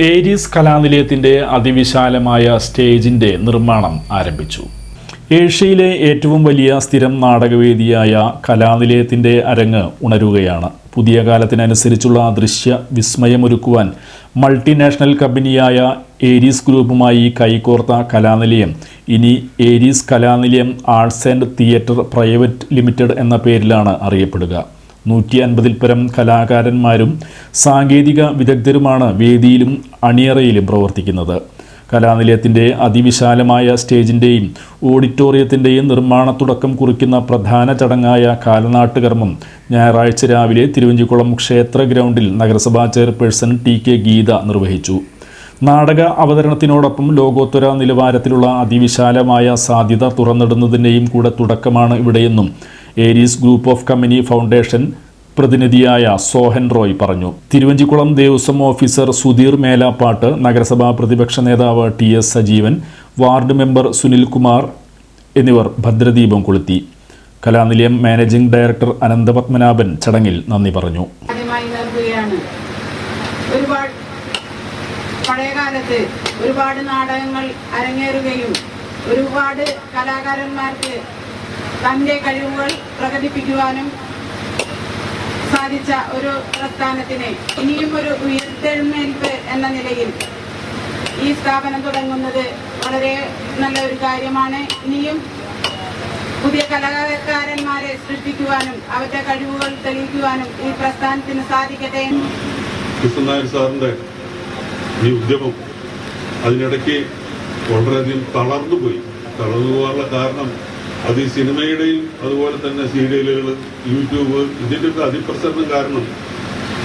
Aries കലാനിലയത്തിന്റെ അതിവിശാലമായ സ്റ്റേജിന്റെ നിർമ്മാണം ആരംഭിച്ചു. ഏഷ്യയിലെ ഏറ്റവും വലിയ സ്ഥിരം നാടകവേദിയായ കലാനിലയത്തിന്റെ അരങ്ങ് ഉണരുകയാണ്. പുതിയ കാലത്തിനനുസരിച്ചുള്ള ദൃശ്യ വിസ്മയമൊരുക്കുവാൻ മൾട്ടിനാഷണൽ കമ്പനിയായ ഏരീസ് ഗ്രൂപ്പുമായി കൈകോർത്ത കലാനിലയം ഇനി Aries Kalanilayam arts and theatre private limited എന്ന പേരിലാണ് അറിയപ്പെടുക. നൂറ്റി അൻപതിൽ പരം കലാകാരന്മാരും സാങ്കേതിക വിദഗ്ധരുമാണ് വേദിയിലും അണിയറയിലും പ്രവർത്തിക്കുന്നത്. കലാനിലയത്തിന്റെ അതിവിശാലമായ സ്റ്റേജിന്റെയും ഓഡിറ്റോറിയത്തിന്റെയും നിർമ്മാണ തുടക്കം കുറിക്കുന്ന പ്രധാന ചടങ്ങായ കാലനാട്ടുകർമ്മം ഞായറാഴ്ച രാവിലെ തിരുവഞ്ചിക്കുളം ക്ഷേത്ര ഗ്രൗണ്ടിൽ നഗരസഭാ ചെയർപേഴ്സൺ ടി കെ ഗീത നിർവഹിച്ചു. നാടക അവതരണത്തിനോടൊപ്പം ലോകോത്തര നിലവാരത്തിലുള്ള അതിവിശാലമായ സാധ്യത തുറന്നിടുന്നതിന്റെയും കൂടെ തുടക്കമാണ് ഇവിടെയെന്നും Aries group of company foundation പ്രതിനിധിയായ Sohan Roy പറഞ്ഞു. തിരുവഞ്ചിക്കുളം ദേവസ്വം ഓഫീസർ സുധീർ മേലാപ്പാട്ട് നഗരസഭാ പ്രതിപക്ഷ നേതാവ് T S Sajeevan ward member Sunilkumar എന്നിവർ ഭദ്രദീപം കൊളുത്തി. കലാനിലയം മാനേജിംഗ് ഡയറക്ടർ അനന്തപത്മനാഭൻ ചടങ്ങിൽ നന്ദി പറഞ്ഞു. ഒരുപാട് പഴയകാലത്ത് ഒരുപാട് നാടകങ്ങൾ അരങ്ങേറുകയും ഒരുപാട് കലാകാരന്മാർക്ക് തന്റെ കഴിവുകൾ പ്രകടിപ്പിക്കുവാനും സാധിച്ച ഒരു പ്രസ്ഥാനത്തിന് ഇനിയും ഒരു ഉയർത്തെഴുന്നേൽപ്പ് എന്ന നിലയിൽ ഈ സ്ഥാപനം തുടങ്ങുന്നത് വളരെ നല്ല ഒരു കാര്യമാണ്. ഇനിയും പുതിയ കലാകാരന്മാരെ സൃഷ്ടിക്കുവാനും അവരുടെ കഴിവുകൾ തെളിയിക്കുവാനും ഈ പ്രസ്ഥാനത്തിന് സാധിക്കട്ടെ സാറിന്റെ ഈ ഉദ്യമം അതിനിടയ്ക്ക് വളരെയധികം തളർന്നുപോയി. തളർന്നു പോകാനുള്ള കാരണം അത് ഈ സിനിമയുടെയും അതുപോലെ തന്നെ സീരിയലുകൾ യൂട്യൂബ് ഇതിന്റെയൊക്കെ അതിപ്രസരണം കാരണം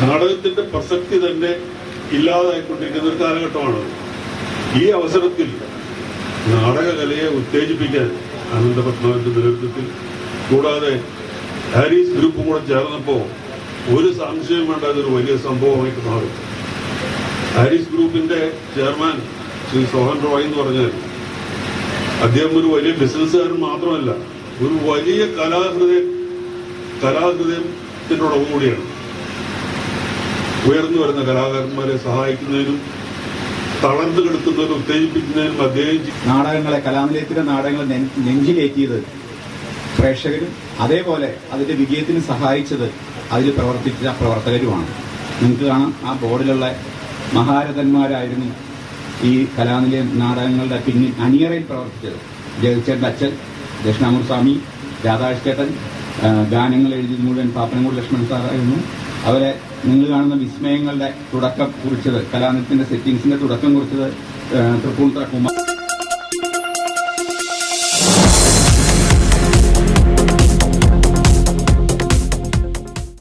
നാടകത്തിന്റെ പ്രസക്തി തന്നെ ഇല്ലാതായിക്കൊണ്ടിരിക്കുന്ന ഒരു കാലഘട്ടമാണ്. ഈ അവസരത്തിൽ നാടകകലയെ ഉത്തേജിപ്പിക്കാൻ അനന്തപത്മനാഭന്റെ നേതൃത്വത്തിൽ കൂടാതെ ഹാരീസ് ഗ്രൂപ്പും കൂടെ ചേർന്നപ്പോൾ ഒരു സംശയം വേണ്ട അതൊരു വലിയ സംഭവമായിട്ട് മാറും. ഹാരിസ് ഗ്രൂപ്പിന്റെ ചെയർമാൻ ശ്രീ സോഹൻ റോയ് എന്ന് പറഞ്ഞാൽ അദ്ദേഹം ഒരു വലിയ ബിസിനസ്സുകാരൻ മാത്രമല്ല ഒരു വലിയ കലാഹൃദയ ഉടമ കൂടിയാണ്. ഉയർന്നു വരുന്ന കലാകാരന്മാരെ സഹായിക്കുന്നതിനും തളർന്നു കിടക്കുന്നതിനും ഉത്തേജിപ്പിക്കുന്നതിനും അദ്ദേഹം നാടകങ്ങളെ കലാനിലയത്തിലെ നാടകങ്ങൾ നെഞ്ചിലേറ്റിയത് പ്രേക്ഷകരും അതേപോലെ അതിന്റെ വിജയത്തിന് സഹായിച്ചത് അതിൽ പ്രവർത്തിച്ച പ്രവർത്തകരുമാണ്. നിങ്ങൾക്ക് കാണാം ആ ബോർഡിലുള്ള മഹാരഥന്മാരായിരുന്നു ഈ കലാനിലയം നാടകങ്ങളുടെ പിന്നിൽ അണിയറയിൽ പ്രവർത്തിച്ചത്. ജഗച്ചേട്ടൻ അച്ഛൻ ദക്ഷിണാമൂർ സ്വാമി രാധാകൃഷ്ണേട്ടൻ ഗാനങ്ങൾ എഴുതി മുഴുവൻ പാപ്പനംകൂട് ലക്ഷ്മൺ സാറായിരുന്നു അവരെ നിങ്ങൾ കാണുന്ന വിസ്മയങ്ങളുടെ തുടക്കം കുറിച്ചത് കലാനിലയത്തിന്റെ സെറ്റിങ്സിന്റെ തുടക്കം കുറിച്ചത് തൃപ്പൂണിത്ര കുമാർ